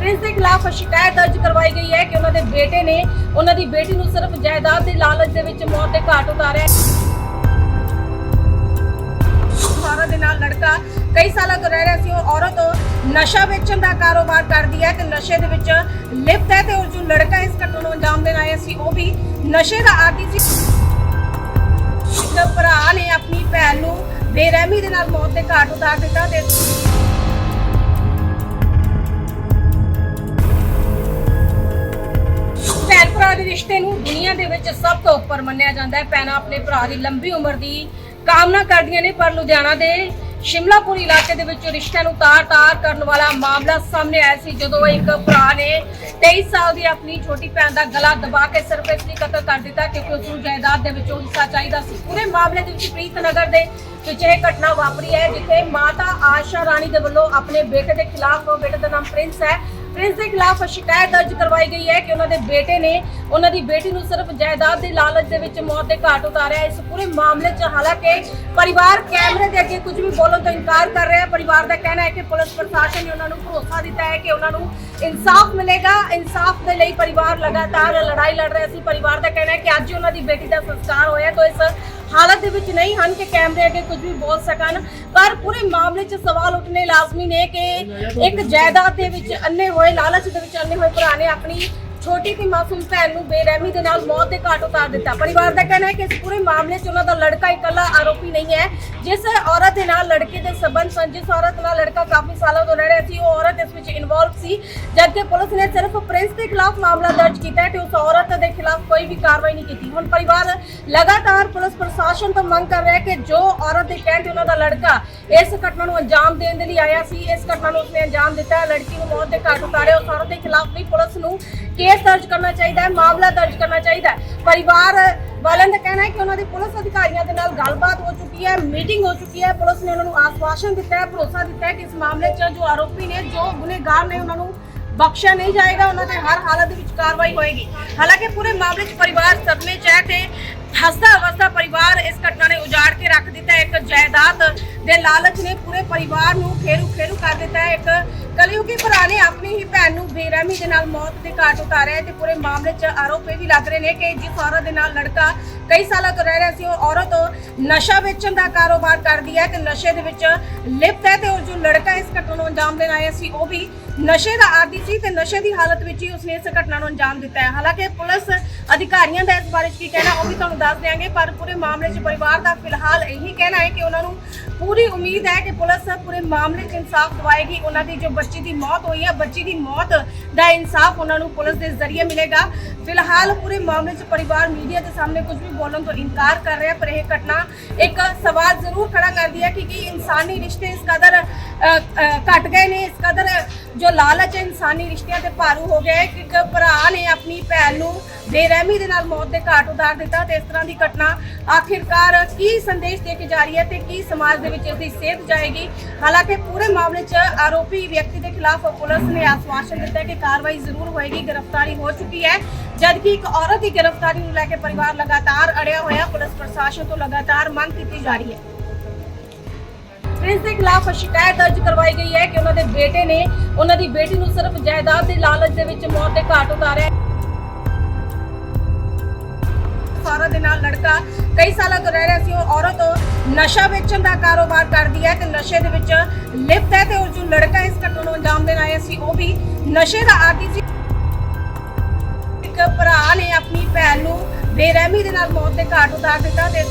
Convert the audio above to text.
Prince ਦੇ ਖਿਲਾਫ ਸ਼ਿਕਾਇਤ ਦਰਜ ਕਰਵਾਈ ਗਈ ਹੈ ਕਿ ਉਹਨਾਂ ਦੇ ਬੇਟੇ ਨੇ ਉਹਨਾਂ ਦੀ ਬੇਟੀ ਨੂੰ ਸਿਰਫ ਜਾਇਦਾਦ ਦੇ ਲਾਲਚ ਦੇ ਵਿੱਚ ਮੌਤ ਦੇ ਘਾਟ ਉਤਾਰਿਆ। ਸਾਰਾ ਦੇ ਨਾਲ ਲੜਕਾ ਕਈ ਸਾਲਾਂ ਤੋਂ ਰਹਿ ਰਿਹਾ ਸੀ। ਉਹ ਔਰਤ ਨਸ਼ਾ ਵੇਚਣ ਦਾ ਕਾਰੋਬਾਰ ਕਰਦੀ ਹੈ ਤੇ ਨਸ਼ੇ ਦੇ ਵਿੱਚ ਲਿਪਤ ਹੈ ਤੇ ਉਹ ਜੋ ਲੜਕਾ ਇਸ ਘਟਨਾ ਨੂੰ ਅੰਜਾਮ ਦੇਣ ਆਇਆ ਸੀ, ਉਹ ਵੀ ਨਸ਼ੇ ਦਾ ਆਦੀ ਸੀ। ਇੱਕ ਭਰਾ ਨੇ ਆਪਣੀ ਭੈਣ ਨੂੰ ਬੇਰਹਿਮੀ ਦੇ ਨਾਲ ਮੌਤ ਦੇ ਘਾਟ ਉਤਾਰ ਦਿੱਤਾ ਤੇ ਰਿਸ਼ਤੇ ਨੂੰ ਦੁਨੀਆ ਦੇ ਵਿੱਚ ਸਭ ਤੋਂ ਉੱਪਰ ਮੰਨਿਆ ਜਾਂਦਾ ਹੈ। ਭੈਣਾਂ ਆਪਣੇ ਭਰਾ ਦੀ ਲੰਬੀ ਉਮਰ ਦੀ ਕਾਮਨਾ ਕਰਦੀਆਂ ਨੇ, ਪਰ ਲੁਧਿਆਣਾ ਦੇ ਸ਼ਿਮਲਾਪੁਰ ਇਲਾਕੇ ਦੇ ਵਿੱਚ ਰਿਸ਼ਤਿਆਂ ਨੂੰ ਤਾਰ-ਤਾਰ ਕਰਨ ਵਾਲਾ ਮਾਮਲਾ ਸਾਹਮਣੇ ਆਇਆ ਸੀ, ਜਦੋਂ ਇੱਕ ਭਰਾ ਨੇ 23 ਸਾਲ ਦੀ ਆਪਣੀ ਛੋਟੀ ਭੈਣ ਦਾ ਗਲਾ ਦਬਾ ਕੇ ਸਿਰਫ ਇਸ ਲਈ ਕਤਲ ਕਰ ਦਿੱਤਾ ਕਿਉਂਕਿ ਉਸ ਨੂੰ ਜਾਇਦਾਦ ਦੇ ਵਿੱਚੋਂ ਹਿੱਸਾ ਚਾਹੀਦਾ ਸੀ। ਪੂਰੇ ਮਾਮਲੇ ਦੇ ਵਿੱਚ ਪ੍ਰੀਤਨਗਰ ਦੇ ਵਿੱਚ ਇਹ ਘਟਨਾ ਵਾਪਰੀ ਹੈ, ਜਿੱਥੇ ਮਾਤਾ ਆਸ਼ਾ ਰਾਣੀ ਦੇ ਵੱਲੋਂ ਆਪਣੇ ਬੇਟੇ ਦੇ ਖਿਲਾਫ, ਬੇਟੇ ਦਾ ਨਾਮ ਪ੍ਰਿੰਸ ਹੈ ਪ੍ਰਿੰਸ ਦੇ ਖਿਲਾਫ ਸ਼ਿਕਾਇਤ ਦਰਜ ਕਰਵਾਈ ਗਈ ਹੈ ਕਿ ਉਹਨਾਂ ਦੇ ਬੇਟੇ ਨੇ ਉਹਨਾਂ ਦੀ ਬੇਟੀ ਨੂੰ ਸਿਰਫ ਜਾਇਦਾਦ ਦੇ ਲਾਲਚ ਦੇ ਵਿੱਚ ਮੌਤ ਦੇ ਘਾਟ ਉਤਾਰਿਆ। ਇਸ ਪੂਰੇ ਮਾਮਲੇ 'ਚ ਹਾਲਾਂਕਿ ਪਰਿਵਾਰ ਕੈਮਰੇ ਦੇ ਅੱਗੇ ਕੁਝ ਵੀ ਬੋਲਣ ਤੋਂ ਇਨਕਾਰ ਕਰ ਰਿਹਾ ਹੈ। ਪਰਿਵਾਰ ਦਾ ਕਹਿਣਾ ਹੈ ਕਿ ਪੁਲਿਸ ਪ੍ਰਸ਼ਾਸਨ ਨੇ ਉਹਨਾਂ ਨੂੰ ਭਰੋਸਾ ਦਿੱਤਾ ਹੈ ਕਿ ਉਹਨਾਂ ਨੂੰ ਇਨਸਾਫ ਮਿਲੇਗਾ। ਇਨਸਾਫ ਦੇ ਲਈ ਪਰਿਵਾਰ ਲਗਾਤਾਰ ਲੜਾਈ ਲੜ ਰਿਹਾ ਸੀ। ਪਰਿਵਾਰ ਦਾ ਕਹਿਣਾ ਹੈ ਕਿ ਅੱਜ ਹੀ ਉਹਨਾਂ ਦੀ ਬੇਟੀ ਦਾ ਸੰਸਕਾਰ ਹੋਇਆ ਤਾਂ ਇਸ ਹਾਲਤ ਦੇ ਵਿੱਚ ਨਹੀਂ ਹਨ ਕਿ ਕੈਮਰੇ ਅੱਗੇ ਕੁਝ ਵੀ ਬੋਲ ਸਕਣ। ਪਰ ਪੂਰੇ ਮਾਮਲੇ 'ਚ ਸਵਾਲ ਉੱਠਣੇ ਲਾਜ਼ਮੀ ਨੇ ਕਿ ਇੱਕ ਜਾਇਦਾਦ ਦੇ ਵਿੱਚ ਅੰਨੇ ਹੋਏ, ਲਾਲਚ ਦੇ ਵਿੱਚ ਅੰਨੇ ਹੋਏ ਭਰਾ ਨੇ ਆਪਣੀ ਛੋਟੀ ਤੇ ਮਾਸੂਮ ਭੈਣ ਨੂੰ ਬੇਰਹਿਮੀ ਦੇ ਨਾਲ ਮੌਤ ਦੇ ਘਾਟ ਉਤਾਰ ਦਿੱਤਾ। ਪਰਿਵਾਰ ਦਾ ਕਹਿਣਾ ਹੈ ਕਿ ਇਸ ਪੂਰੇ ਮਾਮਲੇ 'ਚ ਉਹਨਾਂ ਦਾ ਲੜਕਾ ਇਕੱਲਾ ਆਰੋਪੀ ਨਹੀਂ ਹੈ। ਜਿਸ ਔਰਤ ਦੇ ਨਾਲ ਲੜਕੇ ਦੇ ਸਬੰਧ ਸਨ, ਜਿਸ ਔਰਤ ਨਾਲ ਲੜਕਾ ਕਾਫੀ ਸਾਲਾਂ ਤੋਂ ਰਹਿ ਰਿਹਾ ਸੀ, ਉਹ ਔਰਤ ਇਸ ਵਿੱਚ ਇਨਵੋਲਵ ਸੀ। ਜਦਕਿ ਪੁਲਿਸ ਨੇ ਸਿਰਫ ਪ੍ਰਿੰਸ ਦੇ ਖਿਲਾਫ ਮਾਮਲਾ ਦਰਜ ਕੀਤਾ ਹੈ ਤੇ ਉਸ ਔਰਤ ਦੇ ਖਿਲਾਫ ਕੋਈ ਵੀ ਕਾਰਵਾਈ ਨਹੀਂ ਕੀਤੀ। ਹੁਣ ਪਰਿਵਾਰ ਲਗਾਤਾਰ ਪੁਲਿਸ ਪ੍ਰਸ਼ਾਸਨ ਤੋਂ ਮੰਗ ਕਰ ਰਿਹਾ ਹੈ ਕਿ ਜੋ ਔਰਤ ਦੇ ਕਹਿਣ ਤੇ ਉਹਨਾਂ ਦਾ ਲੜਕਾ ਇਸ ਘਟਨਾ ਨੂੰ ਅੰਜਾਮ ਦੇਣ ਦੇ ਲਈ ਆਇਆ ਸੀ, ਇਸ ਘਟਨਾ ਨੂੰ ਉਸਨੇ ਅੰਜਾਮ ਦਿੱਤਾ ਲੜਕੀ ਨੂੰ ਮੌਤ ਦੇ ਘਾਟ ਉਤਾਰਿਆ ਉਸ ਔਰਤ ਦੇ ਖਿਲਾਫ ਵੀ ਪੁਲਿਸ ਨੂੰ ਕੇਸ ਦਰਜ ਕਰਨਾ ਚਾਹੀਦਾ ਹੈ, ਮਾਮਲਾ ਦਰਜ ਕਰਨਾ ਚਾਹੀਦਾ ਹੈ। ਪਰਿਵਾਰ ਵਾਲਿਆਂ ਦਾ ਕਹਿਣਾ ਹੈ ਕਿ ਉਹਨਾਂ ਦੀ ਪੁਲਿਸ ਅਧਿਕਾਰੀਆਂ ਦੇ ਨਾਲ ਗੱਲਬਾਤ ਹੋ ਚੁੱਕੀ ਹੈ, ਮੀਟਿੰਗ ਹੋ ਚੁੱਕੀ ਹੈ। ਪੁਲਿਸ ਨੇ ਉਹਨਾਂ ਨੂੰ ਆਸ਼ਵਾਸਨ ਦਿੱਤਾ ਹੈ, ਭਰੋਸਾ ਦਿੱਤਾ ਹੈ ਕਿ ਇਸ ਮਾਮਲੇ 'ਚ ਜੋ ਆਰੋਪੀ ਨੇ, ਜੋ ਗੁਨੇਗਾਰ ਨੇ ਉਹਨਾਂ ਨੂੰ ਬਖਸ਼ਿਆ ਨਹੀਂ ਜਾਏਗਾ, ਉਹਨਾਂ ਤੇ ਹਰ ਹਾਲਤ ਦੇ ਵਿੱਚ ਕਾਰਵਾਈ ਹੋਏਗੀ। ਹਾਲਾਂਕਿ ਪੂਰੇ ਮਾਮਲੇ 'ਚ ਪਰਿਵਾਰ ਸਦਮੇ 'ਚ ਹੈ ਤੇ ਹੱਸਦਾ ਹੱਸਦਾ ਪਰਿਵਾਰ ਇਸ ਘਟਨਾ ਨੇ ਉਜਾੜ ਕੇ ਰੱਖ ਦਿੱਤਾ ਇੱਕ ਜਾਇਦਾਦ ਦੇ ਲਾਲਚ ਨੇ ਪੂਰੇ ਪਰਿਵਾਰ ਨੂੰ ਖੇਰੂ ਖੇਰੂ ਕਰ ਦਿੱਤਾ ਇੱਕ ਕਲਯੁਗੀ ਭਰਾ ਨੇ ਆਪਣੀ ਹੀ ਭੈਣ ਨੂੰ ਬੇਰਹਿਮੀ ਦੇ ਨਾਲ ਮੌਤ ਦੇ ਘਾਟ ਉਤਾਰਿਆ ਹੈ ਤੇ ਪੂਰੇ ਮਾਮਲੇ 'ਚ ਆਰੋਪ ਇਹ ਵੀ ਲੱਗ ਰਹੇ ਨੇ ਕਿ ਜਿਸ ਔਰਤ ਦੇ ਨਾਲ ਲੜਕਾ ਕਈ ਸਾਲਾਂ ਤੋਂ ਰਹਿ ਰਿਹਾ ਸੀ, ਉਹ ਔਰਤ ਨਸ਼ਾ ਵੇਚਣ ਦਾ ਕਾਰੋਬਾਰ ਕਰਦੀ ਹੈ ਤੇ ਨਸ਼ੇ ਦੇ ਵਿੱਚ ਲਿਪਤ ਹੈ ਤੇ ਉਹ ਜੋ ਲੜਕਾ ਇਸ ਘਟਨਾ ਨੂੰ ਅੰਜਾਮ ਦੇਣ ਆਇਆ ਸੀ, ਉਹ ਵੀ ਨਸ਼ੇ ਦਾ ਆਦੀ ਸੀ ਤੇ ਨਸ਼ੇ ਦੀ ਹਾਲਤ ਵਿੱਚ ਹੀ ਉਸਨੇ ਇਸ ਘਟਨਾ ਨੂੰ ਅੰਜਾਮ ਦਿੱਤਾ ਹੈ। ਹਾਲਾਂਕਿ ਪੁਲਿਸ ਅਧਿਕਾਰੀਆਂ ਦਾ ਇਸ ਬਾਰੇ ਕੀ ਕਹਿਣਾ ਉਹ ਵੀ ਤੁਹਾਨੂੰ ਦੱਸ ਦਿਆਂਗੇ, ਪਰ ਪੂਰੇ ਮਾਮਲੇ 'ਚ ਪਰਿਵਾਰ ਦਾ ਫਿਲਹਾਲ ਇਹੀ ਕਹਿਣਾ ਹੈ ਕਿ ਉਹਨਾਂ ਨੂੰ ਪੂਰੀ ਉਮੀਦ ਹੈ ਕਿ ਪੁਲਿਸ ਪੂਰੇ ਮਾਮਲੇ 'ਚ ਇਨਸਾਫ ਦਿਵਾਏਗੀ। ਉਹਨਾਂ ਦੀ ਜੋ ਬੱਚੀ ਦੀ ਮੌਤ ਹੋਈ ਹੈ, ਬੱਚੀ ਦੀ ਮੌਤ ਦਾ ਇਨਸਾਫ ਉਹਨਾਂ ਨੂੰ ਪੁਲਿਸ ਦੇ ਜ਼ਰੀਏ ਮਿਲੇਗਾ। ਫਿਲਹਾਲ ਪੂਰੇ ਮਾਮਲੇ 'ਚ ਪਰਿਵਾਰ ਮੀਡੀਆ ਦੇ ਸਾਹਮਣੇ ਕੁਝ ਵੀ ਬੋਲਣ ਤੋਂ ਇਨਕਾਰ ਕਰ ਰਿਹਾ ਪਰ ਇਹ ਘਟਨਾ ਇੱਕ ਸਵਾਲ ਜ਼ਰੂਰ ਖੜਾ ਕਰਦੀ ਹੈ ਕਿ ਕੀ ਇਨਸਾਨੀ ਰਿਸ਼ਤੇ ਇਸ ਕਦਰ ਘਟ ਗਏ ਨੇ। ਇਸ ਕਦਰ ਜੋ ਲਾਲਚ ਇਨਸਾਨੀ ਰਿਸ਼ਤਿਆਂ ਤੇ ਭਾਰੂ ਹੋ ਗਿਆ ਕਿ ਇੱਕ ਭਰਾ ਨੇ ਆਪਣੀ ਭੈਣ ਨੂੰ ਬੇਰਹਿਮੀ ਦੇ ਨਾਲ ਮੌਤ ਦੇ ਘਾਟ ਉਤਾਰ ਦਿੱਤਾ ਤੇ ਇਸ ਤਰ੍ਹਾਂ ਦੀ ਘਟਨਾ ਆਖਿਰਕਾਰ ਕੀ ਸੰਦੇਸ਼ ਦੇ ਕੇ ਜਾ ਰਹੀ ਹੈ ਤੇ ਕੀ ਸਮਾਜ ਦੇ ਵਿੱਚ ਇਸ ਦੀ ਸੇਧ ਜਾਏਗੀ? ਹਾਲਾਂਕਿ ਪੂਰੇ ਮਾਮਲੇ 'ਚ ਆਰੋਪੀ ਵਿਅਕਤੀ ਦੇ ਖਿਲਾਫ ਪੁਲਿਸ ਨੇ ਆਸ਼ਵਾਸਨ ਦਿੱਤਾ ਕਿ ਕਾਰਵਾਈ ਜ਼ਰੂਰ ਹੋਏਗੀ, ਗ੍ਰਿਫਤਾਰੀ ਹੋ ਚੁੱਕੀ ਹੈ। ਜਦਕਿ ਇੱਕ ਔਰਤ ਦੀ ਗ੍ਰਿਫਤਾਰੀ ਨੂੰ ਲੈ ਕੇ ਪਰਿਵਾਰ ਲਗਾਤਾਰ ਅੜਿਆ ਹੋਇਆ, ਪੁਲਿਸ ਪ੍ਰਸ਼ਾਸਨ ਤੋਂ ਲਗਾਤਾਰ ਮੰਗ ਕੀਤੀ ਜਾ ਰਹੀ ਹੈ। ਪ੍ਰਿੰਸ ਦੇ ਖਿਲਾਫ ਸ਼ਿਕਾਇਤ ਦਰਜ ਕਰਵਾਈ ਗਈ ਹੈ ਕਿ ਉਹਨਾਂ ਦੇ ਬੇਟੇ ਨੇ ਉਹਨਾਂ ਦੀ ਬੇਟੀ ਨੂੰ ਸਿਰਫ ਜਾਇਦਾਦ ਦੇ ਲਾਲਚ ਦੇ ਵਿੱਚ ਮੌਤ ਦੇ ਘਾਟ ਉਤਾਰਿਆ ਸਾਰਾ ਦੇ ਨਾਲ ਲੜਕਾ ਕਈ ਸਾਲਾਂ ਤੋਂ ਰਹਿ ਰਿਹਾ ਸੀ। ਉਹ ਔਰਤ ਨਸ਼ਾ ਵੇਚਣ ਦਾ ਕਾਰੋਬਾਰ ਕਰਦੀ ਹੈ ਤੇ ਨਸ਼ੇ ਦੇ ਵਿੱਚ ਲਿਪਤ ਹੈ ਤੇ ਉਹ ਜੋ ਲੜਕਾ ਇਸ ਘਟਨਾ ਨੂੰ ਅੰਜਾਮ ਦੇਣ ਆਇਆ ਸੀ, ਉਹ ਵੀ ਨਸ਼ੇ ਦਾ ਆਦੀ ਸੀ। ਇੱਕ ਭਰਾ ਨੇ ਆਪਣੀ ਭੈਣ ਨੂੰ ਬੇਰਹਿਮੀ ਦੇ ਨਾਲ ਮੌਤ ਦੇ ਘਾਟ ਉਤਾਰ ਦਿੱਤਾ ਤੇ